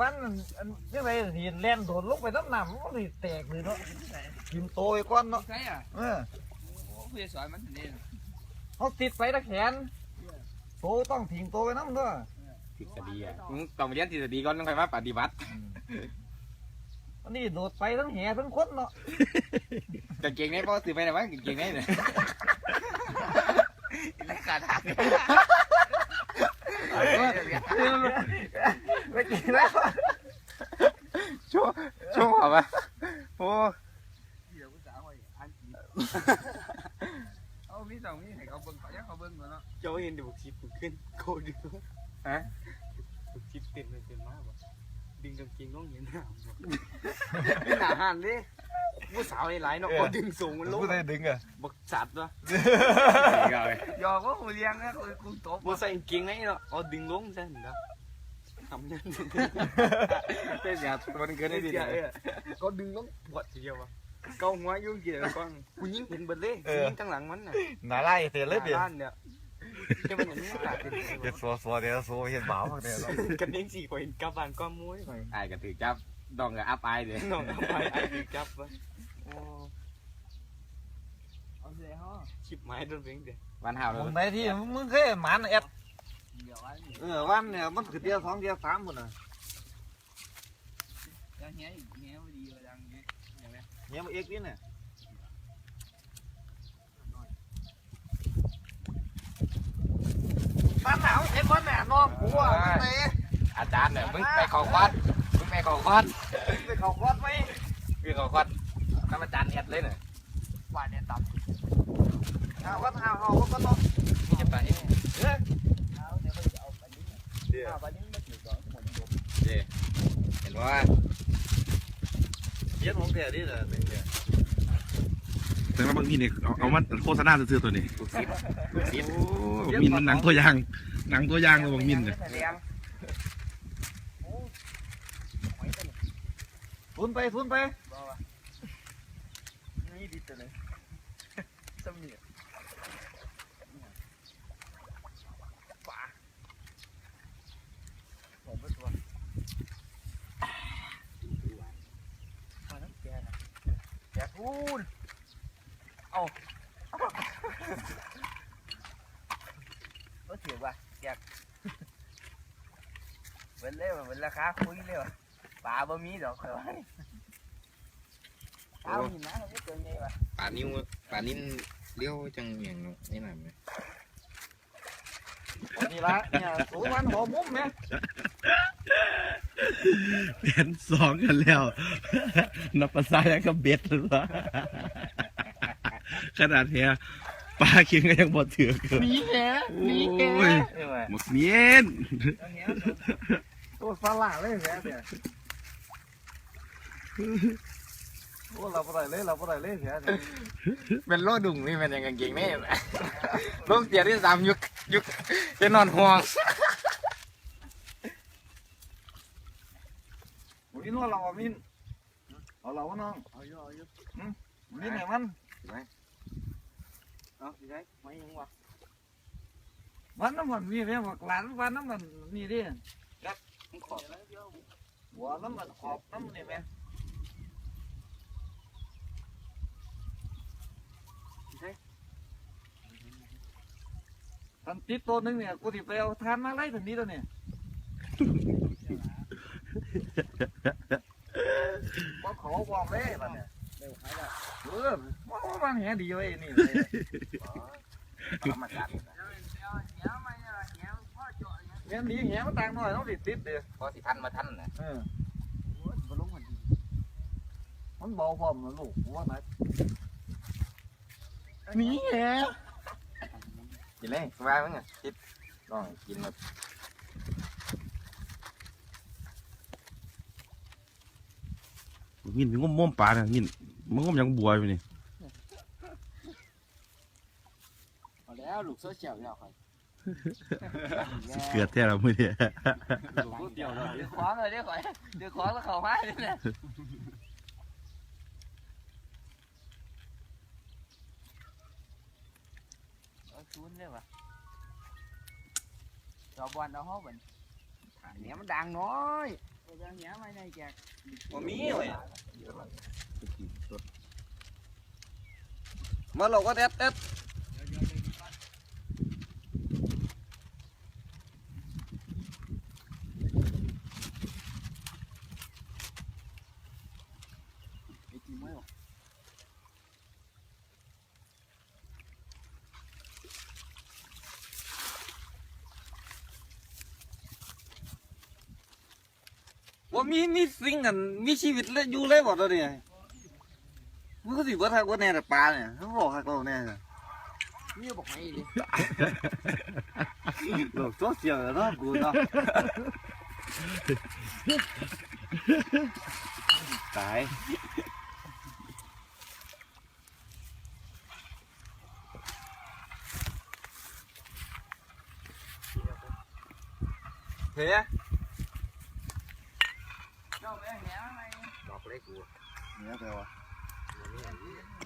วันอันยังไงสิแล่นโดดลงไปน้ำน้ำมันสิแตกเลยเนาะกินโตไปก่อนเนาะใช่อะเออโอ้พี่สอนมันนี่เขาติดไปตะแขนโตต้องทิ้งโตไปน้ำเด้อทฤษฎีอะมึงต้องเรียนทฤษฎีก่อนต้องไปมาปฏิบัติอันนี้โดดไปทั้งแห่ทั้งคนเนาะกางเกงในพ่อซื้อไปไหนวะกางเกงในเนี่ยไรขาดหัก ไปกินแล้วชั่วชั่วเหรอวะโอ้เดี๋ยวกูสาวไอ้อันจีเอามีสองมีให้เขาเบิ่งเขาอยากเขาเบิ่งก่อนเนาะเจ้าเห็นดูคลิปขึ้นโคตรดีฮะดูคลิปเต็มเลยเต็มมากบ่ดึงกางเกงน้องเห็นหน้าเป็นอาหารเลยผู้สาวในหลายเนาะเขาดึงสูงมันลงผู้ใดดึงอะบักสัตว์วะยาวเลยยอก็กูเลี้ยงนะกูกูตบบ่ใส่กางเกงในเนาะเอาดึงลงซะเห็นบ่ทำนั่นเต้นยาตัวนึงเกินได้ดีเอเลยอเขาดึงลงปวดทีเดียววะเกาหัวยุ่งเกี่ยวกับกล้องกูยิงเห็นเบิดเลยกูยิงข้างหลังมันน่ะน่าไล่เตะเลยเดี๋ยวบ้านเนี่ยจะเป็นอย่างนี้กาดเป็นเดี๋ยวสัวสัวเดี๋ยวสัวเห็นบ่าวเดี๋ยวกันเองสี่คนกลับบ้านก็มุ้ยไอ้ก็ถือจับดองกับอัพไอเด้น้องเอาไปไอ้ดีจับวะโอ้เอาเสียห้อชิบไม้โดนเบ่งเด้วันห้าวเลมึยงไหนที่มึงเคยหมันแอด เดี๋ยวอันนี้เออวันเนี่ยมันคือเดียวสองเดียวสามหมดอะจะเหี้ยเหี้ยดีกว่าดังเงี้ยเนี่ยมันเอกนี่เนี่ยบ้านหนาวเห็นบ้านหนาวน้องกูอะไปอาจารย์เนี่ยมึงไปขอควัดมึงไปขอควัดไปเขาควัดไหมมึงขอควัดทำอาจารย์แอดเลยเนี่ยหวานเนี่ยต่หาวัดหาเฮาก็ต้องมึงจะไปเอ้ย เอาไปนี้ไม่ถือก่อนหมดเห็นว่าเย็นของแท้ดิเด้อเนี่ยแต่ว่าบางทีเนี่ยเอาเอามาโฆษณาซื้อๆตัวนี้ลูกศิษย์ลูกศิษย์โอ้มินมันหนังตัวอย่าง หนังตัวอย่างเลยบางมินเนี่ยเลี้ยงทุนไปทุนไปนี่ดีตัวเลยสมีป่าผมไม่ตัวมาน้ำแกนะแก พูดเอาก็ถือว่าแกเป็นเลยว่าเป็นราคาคุยเลยว่ะป่าบ่มีดอกเคยว่าเอาหินนะเราไม่เกินไงวะป่านิ้วป่านิ้นเลี้ยวจังอย่างนี่หน่อยไหม นี่ละเนี่ยสูงวันหัวมุมเนี่ยเปลี่ยนสองกันแล้ว นับภาษายังกับเบ็ดหรือวะขนาดเฮียปลาเคียงก็ยังบ่ถือเกินมีแกมีแกโอ้ยเออหมกเมียนตัวสลาเลยแม่เนี่ย โอ้เราบ่ได้เลยเราบ่ได้เลยแท้เนี่ยเป็นโลดุ่งนี่เป็นยังกางเกงแน่ลูกเตียที่สามยุคยุคจะนอนห่วงมินว่าเราเอามินเอาเราวะน้องเอาอยู่เอาอยู่มินไหนมันเอาสิได้ไม่ยังวะวันน้ำมันมีแม่บอกหลานวันน้ำมันนี่ดิผมขอหัวน้ำมันขอบน้ำนี่แม่ ทันติดตัวหนึงเนี่ยกูติไปเอาทานมาไล่ทันนี้ตัวเนี่ยว่าขอบอกเลยบัดเนี่ยเร็วใครละเออว่าว่ามันแหดีไว้นี่ธรรมชาติเดี๋ยวเดี๋ยวไม่ละเดี๋ยวพ่อจ่อยเนี่ยแหดีแหมันต่างหน่อยต้องติดติดเด้อพอสิทันมาทันนะเออโอ้ยบ่ลงมันดีมันเบาพร้อมนะลูกว่าไหนนี่แห กินเลยสบายมั้งอะคิดต้องกินแบบมินเป็นงมม่วมปลาเนี่ยมินมันงมยังบัวอยู่นี่เอาแล้วลูกโซเชียลแล้วค่อยเกลือแท้เราไม่ได้รูปเดียวเลยเดี๋ยวขวางเลยเดี๋ยวข่อยเดี๋ยวขวางแล้วเข้ามาเลย เนี่ยเอาชุนเลยวะจอบอลเอาห้องเหมือนเนี้ยมันดังน้อยโอ้ ตัวแบบเนี้ยไม่ได้แจก บ่มีเว้ยมาเราก็แอดแอด ไอ้จีไม่หรอก ว่า มีมีสิ่งกันมีชีวิตเลยอยู่เลยบ่ตัวนี้มันก็สิบ่ทักว่าแน่แต่ปลาเนี่ยเขาบอกฮักเราแน่น่ะนี่บอกให้ดิโลกโซเชียลเนาะกูเนาะตายเฮ้ย เจ้าแบบเนี้ยไม่บอกเลยกูเนี่ยแต่ว่าเ